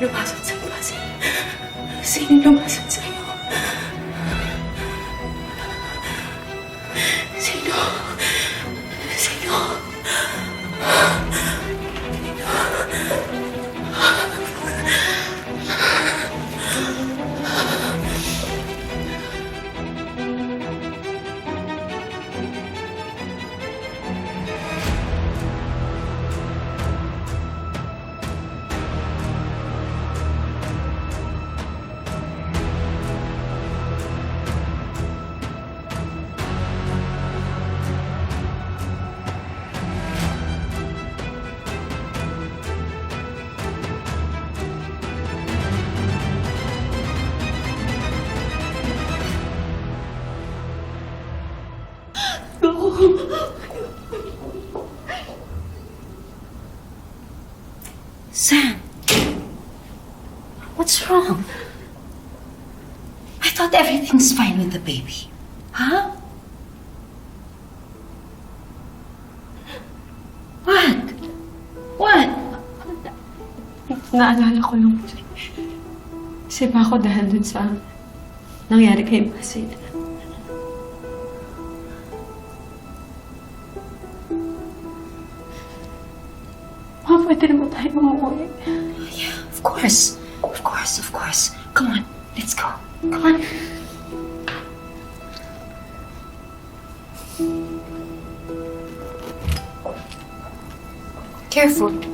lumasan sa'yo, Basil? Sino lumasan sa'yo? Sino? What's wrong? I thought everything's fine with the baby. Huh? What? What? Naalala ko yung... Kasi ba ako dahil dun sa nangyari kay Basil. Ma, pwede naman tayo umuwi. Yeah, of course. Of course, of course. Come on, let's go. Come on. Careful.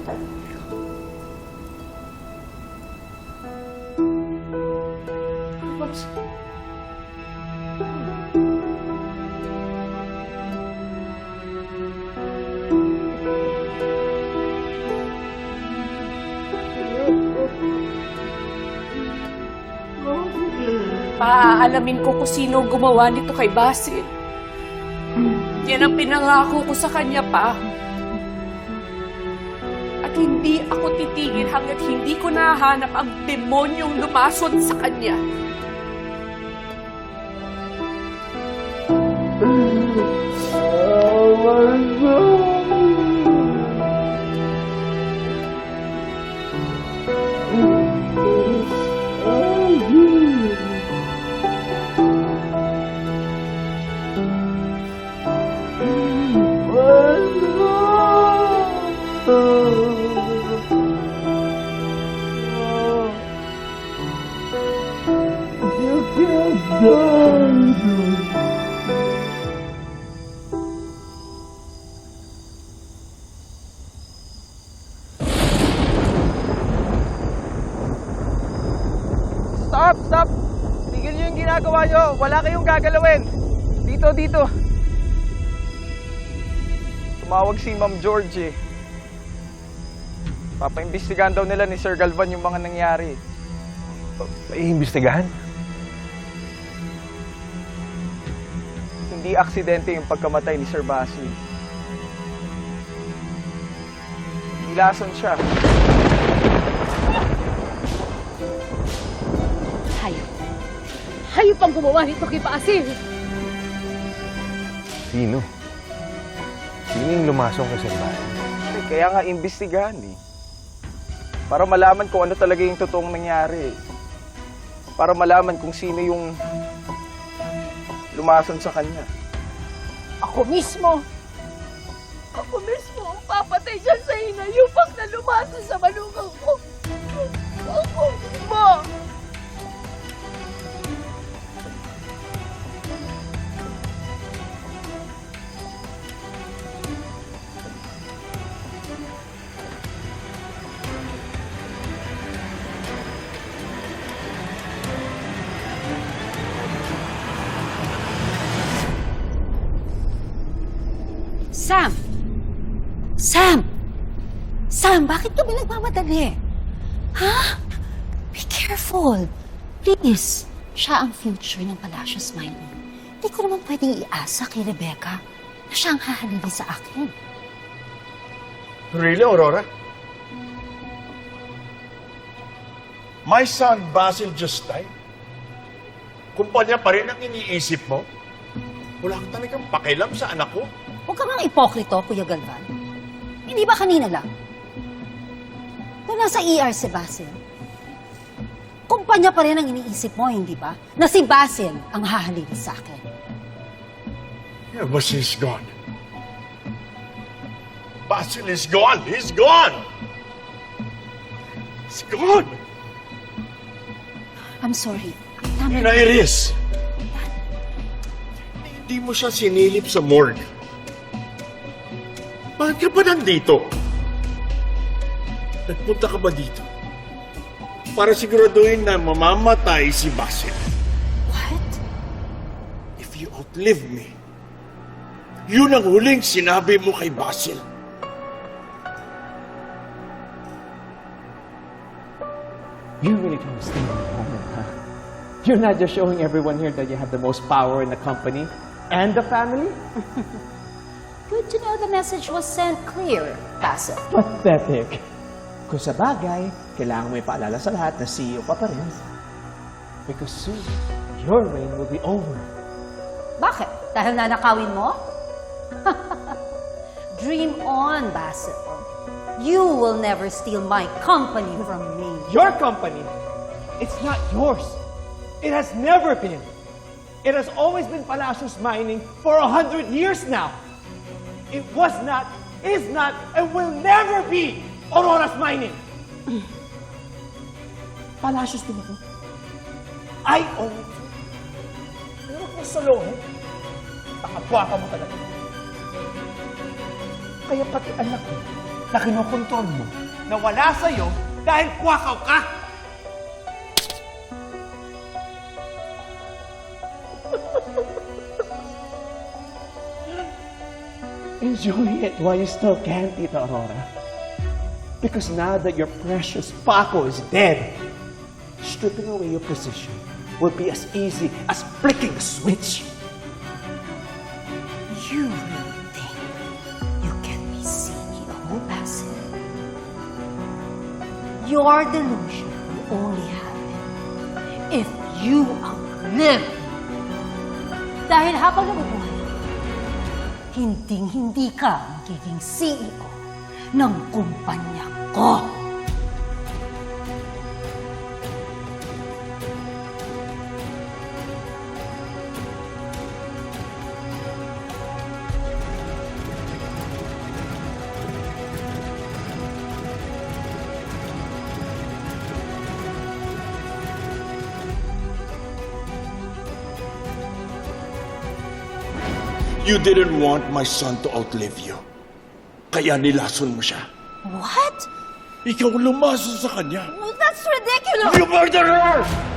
Paaalamin ko kung sino gumawa nito kay Basil. Yan ang pinangako ko sa kanya pa. At hindi ako titigil hanggat hindi ko nahanap ang demonyong lumason sa kanya. Stop! Stop! Tigil niyo yung ginagawa niyo. Wala kayong gagalawin. Dito, dito. Tumawag si Ma'am Georgie. Papaimbestigahan daw nila ni Sir Galvan yung mga nangyari. Iimbestigahan? Hindi aksidente yung pagkamatay ni Sir Basil. Nilason siya. Hayop. Hayop ang gumawa nito kay Basil. Sino? Sino yung lumasong kay Sir Basil? Kaya nga imbestigahan eh. Para malaman kung ano talaga yung totoong nangyari. Para malaman kung sino yung lumason sa kanya. Ako mismo. Ako mismo ang papatay dyan sa hinayupang na lumason sa manugang ko. Ako mismo. Sam! Sam! Sam, bakit kami nagmamadali? Ha? Be careful. Please. Siya ang future ng Palacios Mining. Hindi ko naman pwedeng iasa kay Rebecca na siya ang hahalili sa akin. Really, Aurora? My son Basil just died. Kumpanya pa rin ang iniisip mo? Wala ka talagang pakialam sa anak ko. Huwag ka mang ipokrito, Kuya Galvan. Hindi ba kanina lang? Nung nasa ER si Basil, kumpanya pa rin ang iniisip mo, hindi ba? Na si Basil ang hahalili sa akin. Yeah, but he's gone. Basil is gone. He's gone. He's gone. I'm sorry. Tama Ina Iris. Hindi mo siya sinilip sa morgue. Bakit ka ba nandito? Nagpunta ka ba dito? Para siguraduhin na mamamatay si Basil. What? If you outlive me, yun ang huling sinabi mo kay Basil. You really to steal my moment, huh? You're not just showing everyone here that you have the most power in the company and the family? Good to know the message was sent clear, Basil. Pathetic. Kung sa bagay, kailangan mo ipaalala sa lahat na CEO ka pa rin. Because soon, your reign will be over. Bakit? Dahil nanakawin mo? Dream on, Basil. You will never steal my company from me. Your company, it's not yours. It has never been. It has always been Palacios Mining for a hundred years now. It was not, is not, and will never be Aurora's Mining. Palacios din ako. I own it. Pero kung sa loob, nakapwa ka mo talaga. Kaya pati anak ko, na kinokontrol mo, na wala sa'yo dahil kwakaw ka. Enjoy it while you still can, Tita Aurora. Because now that your precious Paco is dead, stripping away your position will be as easy as flicking a switch. You really think you can be CEO, Basil? Your delusion will only happen if you outlive. Dahil habang nabubuhay hinding-hindi ka magiging CEO ng kumpanya ko. You didn't want my son to outlive you. Kaya nilason mo siya. What? Ikaw lumason sa kanya. Well, that's ridiculous! You murderer!